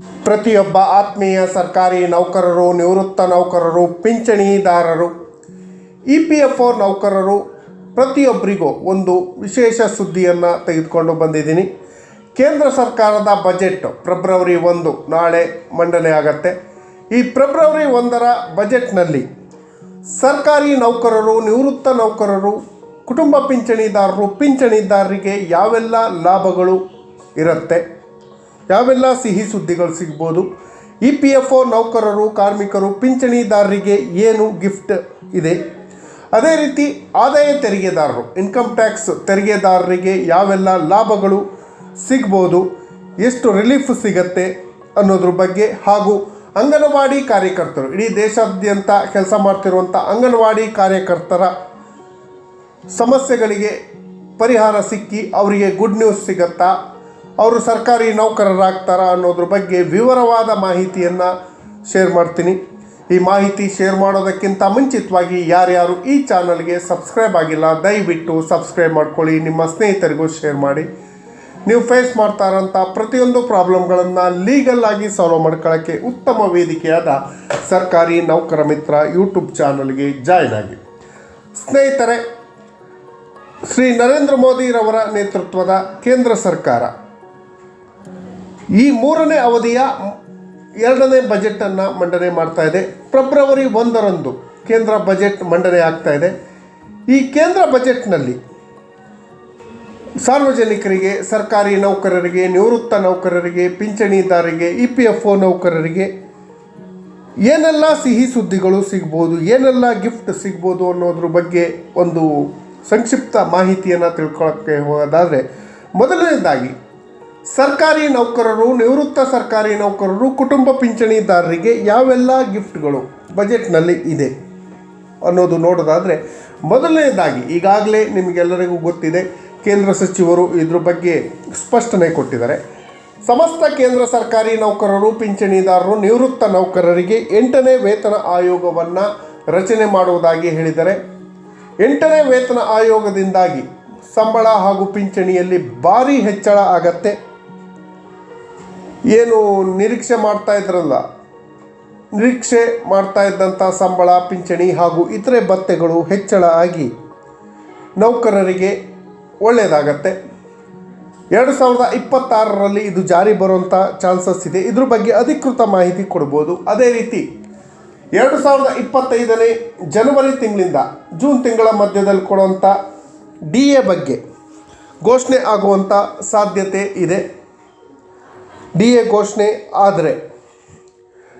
ಪ್ರತಿಯೊಬ್ಬ ಆತ್ಮೀಯ ಸರ್ಕಾರಿ ನೌಕರರು, ನಿವೃತ್ತ ನೌಕರರು, ಪಿಂಚಣಿದಾರರು, ಇ ಪಿ ಎಫ್ ಒ ನೌಕರರು, ಪ್ರತಿಯೊಬ್ಬರಿಗೂ ಒಂದು ವಿಶೇಷ ಸುದ್ದಿಯನ್ನು ತೆಗೆದುಕೊಂಡು ಬಂದಿದ್ದೀನಿ. ಕೇಂದ್ರ ಸರ್ಕಾರದ ಬಜೆಟ್ ಫೆಬ್ರವರಿ ಒಂದು ನಾಳೆ ಮಂಡನೆ ಆಗತ್ತೆ. ಈ ಫೆಬ್ರವರಿ ಒಂದರ ಬಜೆಟ್ನಲ್ಲಿ ಸರ್ಕಾರಿ ನೌಕರರು, ನಿವೃತ್ತ ನೌಕರರು, ಕುಟುಂಬ ಪಿಂಚಣಿದಾರರು, ಪಿಂಚಣಿದಾರರಿಗೆ ಯಾವೆಲ್ಲ ಲಾಭಗಳು ಇರುತ್ತೆ? ಯಾವೆಲ್ಲ ಸಿಹಿ ಸುದ್ದಿಗಳು ಸಿಗ್ಬೋದು? ಇ ಪಿ ಎಫ್ ಒ ನೌಕರರು, ಕಾರ್ಮಿಕರು, ಪಿಂಚಣಿದಾರರಿಗೆ ಏನು ಗಿಫ್ಟ್ ಇದೆ? ಅದೇ ರೀತಿ ಆದಾಯ ತೆರಿಗೆದಾರರು, ಇನ್ಕಮ್ ಟ್ಯಾಕ್ಸ್ ತೆರಿಗೆದಾರರಿಗೆ ಯಾವೆಲ್ಲ ಲಾಭಗಳು ಸಿಗ್ಬೋದು? ಎಷ್ಟು ರಿಲೀಫ್ ಸಿಗತ್ತೆ ಅನ್ನೋದ್ರ ಬಗ್ಗೆ ಹಾಗೂ ಅಂಗನವಾಡಿ ಕಾರ್ಯಕರ್ತರು, ಇಡೀ ದೇಶಾದ್ಯಂತ ಕೆಲಸ ಮಾಡ್ತಿರುವಂಥ ಅಂಗನವಾಡಿ ಕಾರ್ಯಕರ್ತರ ಸಮಸ್ಯೆಗಳಿಗೆ ಪರಿಹಾರ ಸಿಕ್ಕಿ ಅವರಿಗೆ ಗುಡ್ ನ್ಯೂಸ್ ಸಿಗತ್ತಾ? ಅವರು ಸರ್ಕಾರಿ ನೌಕರರಾಗ್ತಾರಾ ಅನ್ನೋದ್ರ ಬಗ್ಗೆ ವಿವರವಾದ ಮಾಹಿತಿಯನ್ನು ಶೇರ್ ಮಾಡ್ತೀನಿ. ಈ ಮಾಹಿತಿ ಶೇರ್ ಮಾಡೋದಕ್ಕಿಂತ ಮುಂಚಿತವಾಗಿ ಯಾರ್ಯಾರು ಈ ಚಾನಲ್ಗೆ ಸಬ್ಸ್ಕ್ರೈಬ್ ಆಗಿಲ್ಲ, ದಯವಿಟ್ಟು ಸಬ್ಸ್ಕ್ರೈಬ್ ಮಾಡ್ಕೊಳ್ಳಿ, ನಿಮ್ಮ ಸ್ನೇಹಿತರಿಗೂ ಶೇರ್ ಮಾಡಿ. ನೀವು ಫೇಸ್ ಮಾಡ್ತಾ ಇರೋಂಥ ಪ್ರತಿಯೊಂದು ಪ್ರಾಬ್ಲಮ್ಗಳನ್ನು ಲೀಗಲ್ ಆಗಿ ಸಾಲ್ವ್ ಮಾಡ್ಕೊಳ್ಳೋಕ್ಕೆ ಉತ್ತಮ ವೇದಿಕೆಯಾದ ಸರ್ಕಾರಿ ನೌಕರ ಮಿತ್ರ ಯೂಟ್ಯೂಬ್ ಚಾನಲ್ಗೆ ಜಾಯ್ನ್ ಆಗಿ. ಸ್ನೇಹಿತರೆ, ಶ್ರೀ ನರೇಂದ್ರ ಮೋದಿರವರ ನೇತೃತ್ವದ ಕೇಂದ್ರ ಸರ್ಕಾರ ಈ ಮೂರನೇ ಅವಧಿಯ ಎರಡನೇ ಬಜೆಟನ್ನು ಮಂಡನೆ ಮಾಡ್ತಾ ಇದೆ. ಫೆಬ್ರವರಿ ಒಂದರಂದು ಕೇಂದ್ರ ಬಜೆಟ್ ಮಂಡನೆ ಆಗ್ತಾ ಇದೆ. ಈ ಕೇಂದ್ರ ಬಜೆಟ್ನಲ್ಲಿ ಸಾರ್ವಜನಿಕರಿಗೆ, ಸರ್ಕಾರಿ ನೌಕರರಿಗೆ, ನಿವೃತ್ತ ನೌಕರರಿಗೆ ಪಿಂಚಣಿದಾರರಿಗೆ ಇ ಪಿ ಎಫ್ ಒ ನೌಕರರಿಗೆ ಏನೆಲ್ಲ ಸಿಹಿ ಸುದ್ದಿಗಳು ಸಿಗ್ಬೋದು, ಏನೆಲ್ಲ ಗಿಫ್ಟ್ ಸಿಗ್ಬೋದು ಅನ್ನೋದ್ರ ಬಗ್ಗೆ ಒಂದು ಸಂಕ್ಷಿಪ್ತ ಮಾಹಿತಿಯನ್ನು ತಿಳ್ಕೊಳ್ಳೋಕ್ಕೆ ಹೋಗೋದಾದರೆ ಮೊದಲನೇದಾಗಿ ಸರ್ಕಾರಿ ನೌಕರರು, ನಿವೃತ್ತ ಸರ್ಕಾರಿ ನೌಕರರು, ಕುಟುಂಬ ಪಿಂಚಣಿದಾರರಿಗೆ ಯಾವೆಲ್ಲ ಗಿಫ್ಟ್ಗಳು ಬಜೆಟ್ನಲ್ಲಿ ಇದೆ ಅನ್ನೋದು ನೋಡೋದಾದರೆ ಮೊದಲನೇದಾಗಿ ಈಗಾಗಲೇ ನಿಮಗೆಲ್ಲರಿಗೂ ಗೊತ್ತಿದೆ, ಕೇಂದ್ರ ಸಚಿವರು ಇದ್ರ ಬಗ್ಗೆ ಸ್ಪಷ್ಟನೆ ಕೊಟ್ಟಿದ್ದಾರೆ. ಸಮಸ್ತ ಕೇಂದ್ರ ಸರ್ಕಾರಿ ನೌಕರರು, ಪಿಂಚಣಿದಾರರು, ನಿವೃತ್ತ ನೌಕರರಿಗೆ ಎಂಟನೇ ವೇತನ ಆಯೋಗವನ್ನು ರಚನೆ ಮಾಡುವುದಾಗಿ ಹೇಳಿದ್ದಾರೆ. ಎಂಟನೇ ವೇತನ ಆಯೋಗದಿಂದಾಗಿ ಸಂಬಳ ಹಾಗೂ ಪಿಂಚಣಿಯಲ್ಲಿ ಭಾರಿ ಹೆಚ್ಚಳ ಆಗತ್ತೆ. ಏನು ನಿರೀಕ್ಷೆ ಮಾಡ್ತಾ ಇದ್ರಲ್ಲ, ನಿರೀಕ್ಷೆ ಮಾಡ್ತಾ ಇದ್ದಂಥ ಸಂಬಳ, ಪಿಂಚಣಿ ಹಾಗೂ ಇತರೆ ಭತ್ಯೆಗಳು ಹೆಚ್ಚಳ ಆಗಿ ನೌಕರರಿಗೆ ಒಳ್ಳೆಯದಾಗತ್ತೆ. ಎರಡು ಸಾವಿರದ ಇಪ್ಪತ್ತಾರರಲ್ಲಿ ಇದು ಜಾರಿ ಬರುವಂಥ ಚಾನ್ಸಸ್ ಇದೆ. ಇದ್ರ ಬಗ್ಗೆ ಅಧಿಕೃತ ಮಾಹಿತಿ ಕೊಡ್ಬೋದು. ಅದೇ ರೀತಿ, ಎರಡು ಸಾವಿರದ ಇಪ್ಪತ್ತೈದನೇ ಜನವರಿ ತಿಂಗಳಿಂದ ಜೂನ್ ತಿಂಗಳ ಮಧ್ಯದಲ್ಲಿ ಕೊಡುವಂಥ ಡಿ ಎ ಬಗ್ಗೆ ಘೋಷಣೆ ಆಗುವಂಥ ಸಾಧ್ಯತೆ ಇದೆ. ಡಿ ಎ ಘೋಷಣೆ ಆದರೆ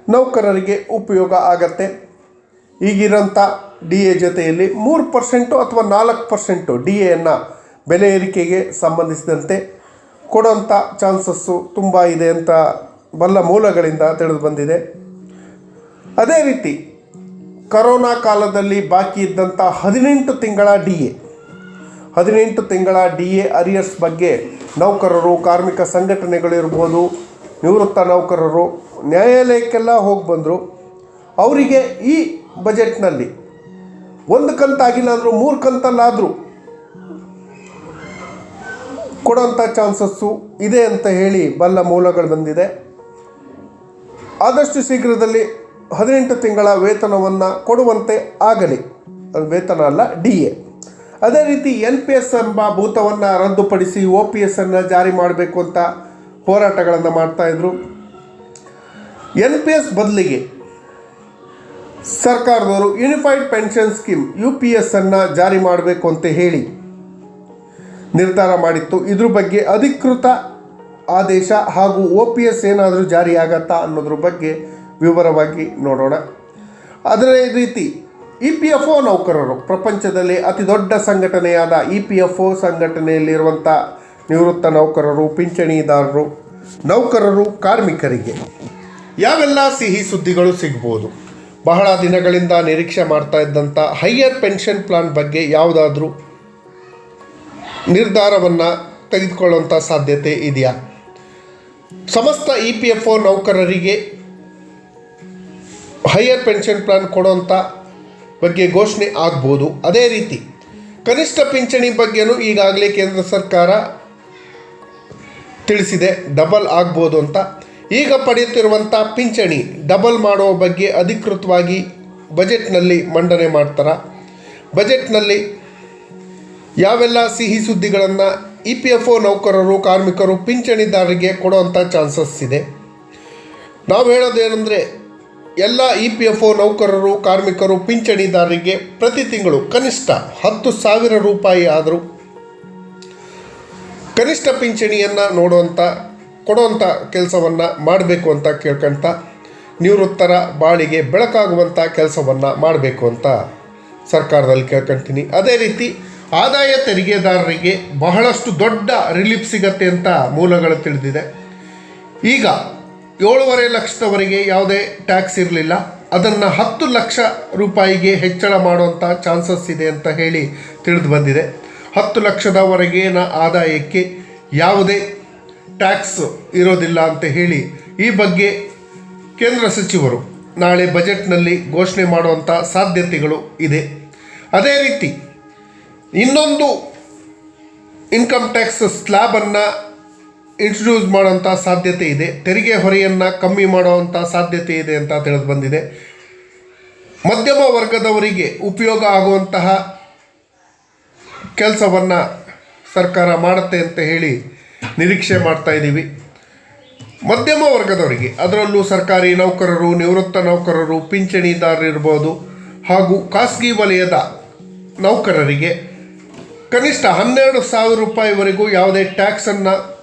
ನೌಕರರಿಗೆ ಉಪಯೋಗ ಆಗತ್ತೆ. ಈಗಿರೋಂಥ ಡಿ ಎ ಜೊತೆಯಲ್ಲಿ ಮೂರು ಪರ್ಸೆಂಟು ಅಥವಾ ನಾಲ್ಕು ಪರ್ಸೆಂಟು ಡಿ ಎನ್ನು ಬೆಲೆ ಏರಿಕೆಗೆ ಸಂಬಂಧಿಸಿದಂತೆ ಕೊಡೋಂಥ ಚಾನ್ಸಸ್ಸು ತುಂಬ ಇದೆ ಅಂತ ಬಲ್ಲ ಮೂಲಗಳಿಂದ ತಿಳಿದು ಬಂದಿದೆ. ಅದೇ ರೀತಿ ಕರೋನಾ ಕಾಲದಲ್ಲಿ ಬಾಕಿ ಇದ್ದಂಥ ಹದಿನೆಂಟು ತಿಂಗಳ ಡಿ ಎ ಹದಿನೆಂಟು ತಿಂಗಳ ಡಿ ಎ ಅರಿಯರ್ಸ್ ಬಗ್ಗೆ ನೌಕರರು, ಕಾರ್ಮಿಕ ಸಂಘಟನೆಗಳಿರ್ಬೋದು, ನಿವೃತ್ತ ನೌಕರರು, ನ್ಯಾಯಾಲಯಕ್ಕೆಲ್ಲ ಹೋಗಿ ಬಂದರು. ಅವರಿಗೆ ಈ ಬಜೆಟ್ನಲ್ಲಿ ಒಂದು ಕಂತಾಗಿಲ್ಲ ಅಂದರೂ ಮೂರು ಕಂತಲ್ಲಾದರೂ ಕೊಡೋಂಥ ಚಾನ್ಸಸ್ಸು ಇದೆ ಅಂತ ಹೇಳಿ ಬಲ್ಲ ಮೂಲಗಳು ಬಂದಿದೆ. ಆದಷ್ಟು ಶೀಘ್ರದಲ್ಲಿ ಹದಿನೆಂಟು ತಿಂಗಳ ವೇತನವನ್ನು ಕೊಡುವಂತೆ ಆಗಲಿ. ವೇತನ ಅಲ್ಲ, ಡಿ ಎ. ಅದೇ ರೀತಿ ಎನ್ ಪಿ ಎಸ್ ಎಂಬ ಭೂತವನ್ನು ರದ್ದುಪಡಿಸಿ ಒ ಪಿ ಎಸ್ ಅನ್ನು ಜಾರಿ ಮಾಡಬೇಕು ಅಂತ ಹೋರಾಟಗಳನ್ನು ಮಾಡ್ತಾಯಿದ್ರು ಎನ್ ಪಿ ಎಸ್ ಬದಲಿಗೆ ಸರ್ಕಾರದವರು unified pension scheme U P S ಅನ್ನು ಜಾರಿ ಮಾಡಬೇಕು ಅಂತ ಹೇಳಿ ನಿರ್ಧಾರ ಮಾಡಿತ್ತು. ಇದ್ರ ಬಗ್ಗೆ ಅಧಿಕೃತ ಆದೇಶ ಹಾಗೂ ಒ ಪಿ ಎಸ್ ಏನಾದರೂ ಜಾರಿ ಆಗತ್ತಾ ಅನ್ನೋದ್ರ ಬಗ್ಗೆ ವಿವರವಾಗಿ ನೋಡೋಣ. ಅದೇ ರೀತಿ ಇ ಪಿ ಎಫ್ ಒ ನೌಕರರು, ಪ್ರಪಂಚದಲ್ಲಿ ಅತಿ ದೊಡ್ಡ ಸಂಘಟನೆಯಾದ ಇ ಪಿ ಎಫ್ ಒ ಸಂಘಟನೆಯಲ್ಲಿರುವಂಥ ನಿವೃತ್ತ ನೌಕರರು, ಪಿಂಚಣಿದಾರರು, ನೌಕರರು, ಕಾರ್ಮಿಕರಿಗೆ. ಯಾವೆಲ್ಲ ಸಿಹಿ ಸುದ್ದಿಗಳು ಸಿಗ್ಬೋದು? ಬಹಳ ದಿನಗಳಿಂದ ನಿರೀಕ್ಷೆ ಮಾಡ್ತಾ ಇದ್ದಂಥ ಹೈಯರ್ ಪೆನ್ಷನ್ ಪ್ಲಾನ್ ಬಗ್ಗೆ ಯಾವುದಾದ್ರೂ ನಿರ್ಧಾರವನ್ನು ತೆಗೆದುಕೊಳ್ಳುವಂಥ ಸಾಧ್ಯತೆ ಇದೆಯಾ? ಸಮಸ್ತ ಇ ಪಿ ಎಫ್ ಒ ನೌಕರರಿಗೆ ಹೈಯರ್ ಪೆನ್ಷನ್ ಪ್ಲಾನ್ ಕೊಡೋಂಥ ಬಗ್ಗೆ ಘೋಷಣೆ ಆಗ್ಬೋದು. ಅದೇ ರೀತಿ, ಕನಿಷ್ಠ ಪಿಂಚಣಿ ಬಗ್ಗೆನೂ ಈಗಾಗಲೇ ಕೇಂದ್ರ ಸರ್ಕಾರ ತಿಳಿಸಿದೆ, ಡಬಲ್ ಆಗ್ಬೋದು ಅಂತ. ಈಗ ಪಡೆಯುತ್ತಿರುವಂಥ ಪಿಂಚಣಿ ಡಬಲ್ ಮಾಡುವ ಬಗ್ಗೆ ಅಧಿಕೃತವಾಗಿ ಬಜೆಟ್ನಲ್ಲಿ ಮಂಡನೆ ಮಾಡ್ತಾರ. ಬಜೆಟ್ನಲ್ಲಿ ಯಾವೆಲ್ಲ ಸಿಹಿ ಸುದ್ದಿಗಳನ್ನು ಇ ಪಿ ಎಫ್ ಒ ನೌಕರರು, ಕಾರ್ಮಿಕರು ಪಿಂಚಣಿದಾರರಿಗೆ ಕೊಡುವಂಥ ಚಾನ್ಸಸ್ ಇದೆ. ನಾವು ಹೇಳೋದೇನೆಂದರೆ ಎಲ್ಲ ಇ ಪಿ ಎಫ್ ಒ ನೌಕರರು, ಕಾರ್ಮಿಕರು, ಪಿಂಚಣಿದಾರರಿಗೆ ಪ್ರತಿ ತಿಂಗಳು ಕನಿಷ್ಠ ಹತ್ತು ಸಾವಿರ ರೂಪಾಯಿ ಆದರೂ ಕನಿಷ್ಠ ಪಿಂಚಣಿಯನ್ನು ನೋಡುವಂಥ ಕೊಡುವಂಥ ಕೆಲಸವನ್ನು ಮಾಡಬೇಕು ಅಂತ ಕೇಳ್ಕೊಂತ ನಿವೃತ್ತರ ಬಾಳಿಗೆ ಬೆಳಕಾಗುವಂಥ ಕೆಲಸವನ್ನು ಮಾಡಬೇಕು ಅಂತ ಸರ್ಕಾರದಲ್ಲಿ ಕೇಳ್ಕೊಂತೀನಿ. ಅದೇ ರೀತಿ ಆದಾಯ ತೆರಿಗೆದಾರರಿಗೆ ಬಹಳಷ್ಟು ದೊಡ್ಡ ರಿಲೀಫ್ ಸಿಗತ್ತೆ ಅಂತ ಮೂಲಗಳು ತಿಳಿದಿದೆ. ಈಗ ಏಳುವರೆ ಲಕ್ಷದವರೆಗೆ ಯಾವುದೇ ಟ್ಯಾಕ್ಸ್ ಇರಲಿಲ್ಲ. ಅದನ್ನು ಹತ್ತು ಲಕ್ಷ ರೂಪಾಯಿಗೆ ಹೆಚ್ಚಳ ಮಾಡುವಂಥ ಚಾನ್ಸಸ್ ಇದೆ ಅಂತ ಹೇಳಿ ತಿಳಿದು ಬಂದಿದೆ. ಹತ್ತು ಲಕ್ಷದವರೆಗಿನ ಆದಾಯಕ್ಕೆ ಯಾವುದೇ ಟ್ಯಾಕ್ಸ್ ಇರೋದಿಲ್ಲ ಅಂತ ಹೇಳಿ ಈ ಬಗ್ಗೆ ಕೇಂದ್ರ ಸಚಿವರು ನಾಳೆ ಬಜೆಟ್ನಲ್ಲಿ ಘೋಷಣೆ ಮಾಡುವಂಥ ಸಾಧ್ಯತೆಗಳು ಇದೆ. ಅದೇ ರೀತಿ ಇನ್ನೊಂದು ಇನ್ಕಮ್ ಟ್ಯಾಕ್ಸ್ ಸ್ಲ್ಯಾಬನ್ನು ಇಂಟ್ರೊಡ್ಯೂಸ್ ಮಾಡೋಂಥ ಸಾಧ್ಯತೆ ಇದೆ. ತೆರಿಗೆ ಹೊರೆಯನ್ನು ಕಮ್ಮಿ ಮಾಡುವಂಥ ಸಾಧ್ಯತೆ ಇದೆ ಅಂತ ತಿಳಿದು ಬಂದಿದೆ. ಮಧ್ಯಮ ವರ್ಗದವರಿಗೆ ಉಪಯೋಗ ಆಗುವಂತಹ ಕೆಲಸವನ್ನು ಸರ್ಕಾರ ಮಾಡುತ್ತೆ ಅಂತ ಹೇಳಿ ನಿರೀಕ್ಷೆ ಮಾಡ್ತಾ ಇದ್ದೀವಿ. ಮಧ್ಯಮ ವರ್ಗದವರಿಗೆ ಅದರಲ್ಲೂ ಸರ್ಕಾರಿ ನೌಕರರು, ನಿವೃತ್ತ ನೌಕರರು ಪಿಂಚಣಿದಾರರಿರ್ಬೋದು ಹಾಗೂ ಖಾಸಗಿ ವಲಯದ ನೌಕರರಿಗೆ ಕನಿಷ್ಠ ಹನ್ನೆರಡು ಸಾವಿರ ರೂಪಾಯಿವರೆಗೂ ಯಾವುದೇ ಟ್ಯಾಕ್ಸನ್ನು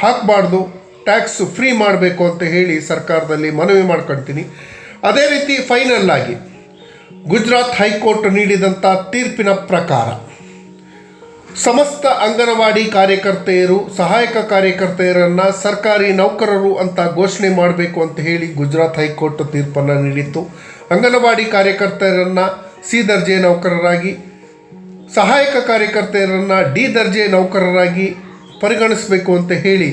ಹಾಕಬಾರ್ದು ಟ್ಯಾಕ್ಸ್ ಫ್ರೀ ಮಾಡಬೇಕು ಅಂತ ಹೇಳಿ ಸರ್ಕಾರದಲ್ಲಿ ಮನವಿ ಮಾಡ್ಕೊಳ್ತೀನಿ ಅದೇ ರೀತಿ ಫೈನಲ್ ಆಗಿ, ಗುಜರಾತ್ ಹೈಕೋರ್ಟ್ ನೀಡಿದಂಥ ತೀರ್ಪಿನ ಪ್ರಕಾರ, ಸಮಸ್ತ ಅಂಗನವಾಡಿ ಕಾರ್ಯಕರ್ತೆಯರು, ಸಹಾಯಕ ಕಾರ್ಯಕರ್ತೆಯರನ್ನು ಸರ್ಕಾರಿ ನೌಕರರು ಅಂತ ಘೋಷಣೆ ಮಾಡಬೇಕು ಅಂತ ಹೇಳಿ ಗುಜರಾತ್ ಹೈಕೋರ್ಟ್ ತೀರ್ಪನ್ನು ನೀಡಿತ್ತು. ಅಂಗನವಾಡಿ ಕಾರ್ಯಕರ್ತೆಯರನ್ನು ಸಿ ದರ್ಜೆ ನೌಕರರಾಗಿ, ಸಹಾಯಕ ಕಾರ್ಯಕರ್ತೆಯರನ್ನು ಡಿ ದರ್ಜೆ ನೌಕರರಾಗಿ ಪರಿಗಣಿಸಬೇಕು ಅಂತ ಹೇಳಿ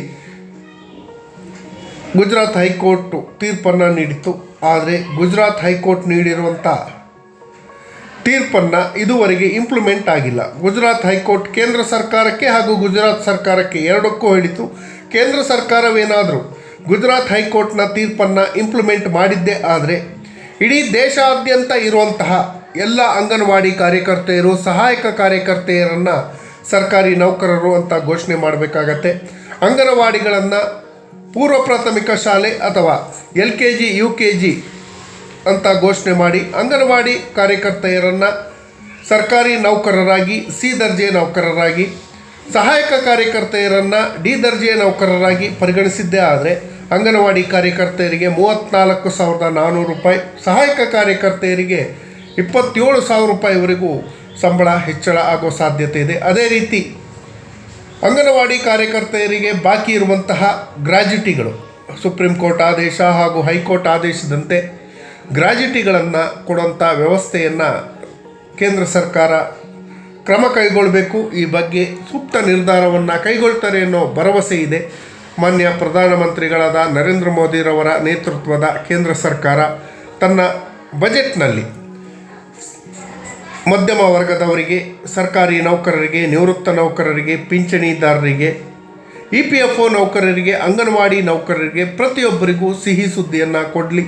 ಗುಜರಾತ್ ಹೈಕೋರ್ಟ್ ತೀರ್ಪನ್ನು ನೀಡಿತ್ತು. ಆದರೆ ಗುಜರಾತ್ ಹೈಕೋರ್ಟ್ ನೀಡಿರುವಂಥ ತೀರ್ಪನ್ನು ಇದುವರೆಗೆ ಇಂಪ್ಲಿಮೆಂಟ್ ಆಗಿಲ್ಲ. ಗುಜರಾತ್ ಹೈಕೋರ್ಟ್ ಕೇಂದ್ರ ಸರ್ಕಾರಕ್ಕೆ ಹಾಗೂ ಗುಜರಾತ್ ಸರ್ಕಾರಕ್ಕೆ ಎರಡಕ್ಕೂ ಹೇಳಿತು ಕೇಂದ್ರ ಸರ್ಕಾರವೇನಾದರೂ ಗುಜರಾತ್ ಹೈಕೋರ್ಟ್ನ ತೀರ್ಪನ್ನು ಇಂಪ್ಲಿಮೆಂಟ್ ಮಾಡಿದ್ದೇ ಆದರೆ ಇಡೀ ದೇಶಾದ್ಯಂತ ಇರುವಂತಹ ಎಲ್ಲ ಅಂಗನವಾಡಿ ಕಾರ್ಯಕರ್ತೆಯರು, ಸಹಾಯಕ ಕಾರ್ಯಕರ್ತೆಯರನ್ನು ಸರ್ಕಾರಿ ನೌಕರರು ಅಂತ ಘೋಷಣೆ ಮಾಡಬೇಕಾಗತ್ತೆ. ಅಂಗನವಾಡಿಗಳನ್ನು ಪೂರ್ವ ಪ್ರಾಥಮಿಕ ಶಾಲೆ ಅಥವಾ L K G U K G ಅಂತ ಘೋಷಣೆ ಮಾಡಿ ಅಂಗನವಾಡಿ ಕಾರ್ಯಕರ್ತೆಯರನ್ನು ಸರ್ಕಾರಿ ನೌಕರರಾಗಿ, ಸಿ ದರ್ಜೆ ನೌಕರರಾಗಿ, ಸಹಾಯಕ ಕಾರ್ಯಕರ್ತೆಯರನ್ನು ಡಿ ದರ್ಜೆ ನೌಕರರಾಗಿ ಪರಿಗಣಿಸಿದ್ದೇ ಆದರೆ ಅಂಗನವಾಡಿ ಕಾರ್ಯಕರ್ತೆಯರಿಗೆ ಮೂವತ್ತ್ನಾಲ್ಕು ಸಾವಿರದ ನಾನ್ನೂರು ರೂಪಾಯಿ, ಸಹಾಯಕ ಕಾರ್ಯಕರ್ತೆಯರಿಗೆ ಇಪ್ಪತ್ತೇಳು ಸಾವಿರ ರೂಪಾಯಿವರೆಗೂ ಸಂಬಳ ಹೆಚ್ಚಳ ಆಗೋ ಸಾಧ್ಯತೆ ಇದೆ. ಅದೇ ರೀತಿ ಅಂಗನವಾಡಿ ಕಾರ್ಯಕರ್ತೆಯರಿಗೆ ಬಾಕಿ ಇರುವಂತಹ ಗ್ರಾಜ್ಯುಟಿಗಳು ಸುಪ್ರೀಂ ಕೋರ್ಟ್ ಆದೇಶ ಹಾಗೂ ಹೈಕೋರ್ಟ್ ಆದೇಶದಂತೆ ಗ್ರಾಜ್ಯುಟಿಗಳನ್ನು ಕೊಡುವಂಥ ವ್ಯವಸ್ಥೆಯನ್ನು ಕೇಂದ್ರ ಸರ್ಕಾರ ಕ್ರಮ ಕೈಗೊಳ್ಳಬೇಕು ಈ ಬಗ್ಗೆ ಸೂಕ್ತ ನಿರ್ಧಾರವನ್ನು ಕೈಗೊಳ್ತಾರೆ ಅನ್ನೋ ಭರವಸೆ ಇದೆ. ಮಾನ್ಯ ಪ್ರಧಾನಮಂತ್ರಿಗಳಾದ ನರೇಂದ್ರ ಮೋದಿರವರ ನೇತೃತ್ವದ ಕೇಂದ್ರ ಸರ್ಕಾರ ತನ್ನ ಬಜೆಟ್ನಲ್ಲಿ ಮಧ್ಯಮ ವರ್ಗದವರಿಗೆ, ಸರ್ಕಾರಿ ನೌಕರರಿಗೆ, ನಿವೃತ್ತ ನೌಕರರಿಗೆ, ಪಿಂಚಣಿದಾರರಿಗೆ, ಇ ಪಿ ಎಫ್ ಒ ನೌಕರರಿಗೆ, ಅಂಗನವಾಡಿ ನೌಕರರಿಗೆ ಪ್ರತಿಯೊಬ್ಬರಿಗೂ ಸಿಹಿ ಸುದ್ದಿಯನ್ನು ಕೊಡಲಿ.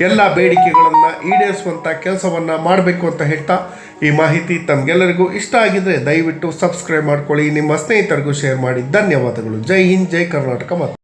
ಎಲ್ಲ ಬೇಡಿಕೆಗಳನ್ನು ಈಡೇರಿಸುವಂಥ ಕೆಲಸವನ್ನು ಮಾಡಬೇಕು ಅಂತ ಹೇಳ್ತಾ ಈ ಮಾಹಿತಿ ತಮಗೆಲ್ಲರಿಗೂ ಇಷ್ಟ ಆಗಿದ್ದರೆ ದಯವಿಟ್ಟು ಸಬ್ಸ್ಕ್ರೈಬ್ ಮಾಡ್ಕೊಳ್ಳಿ. ನಿಮ್ಮ ಸ್ನೇಹಿತರಿಗೂ ಶೇರ್ ಮಾಡಿ. ಧನ್ಯವಾದಗಳು. ಜೈ ಹಿಂದ್, ಜೈ ಕರ್ನಾಟಕ. ಮತ್ತು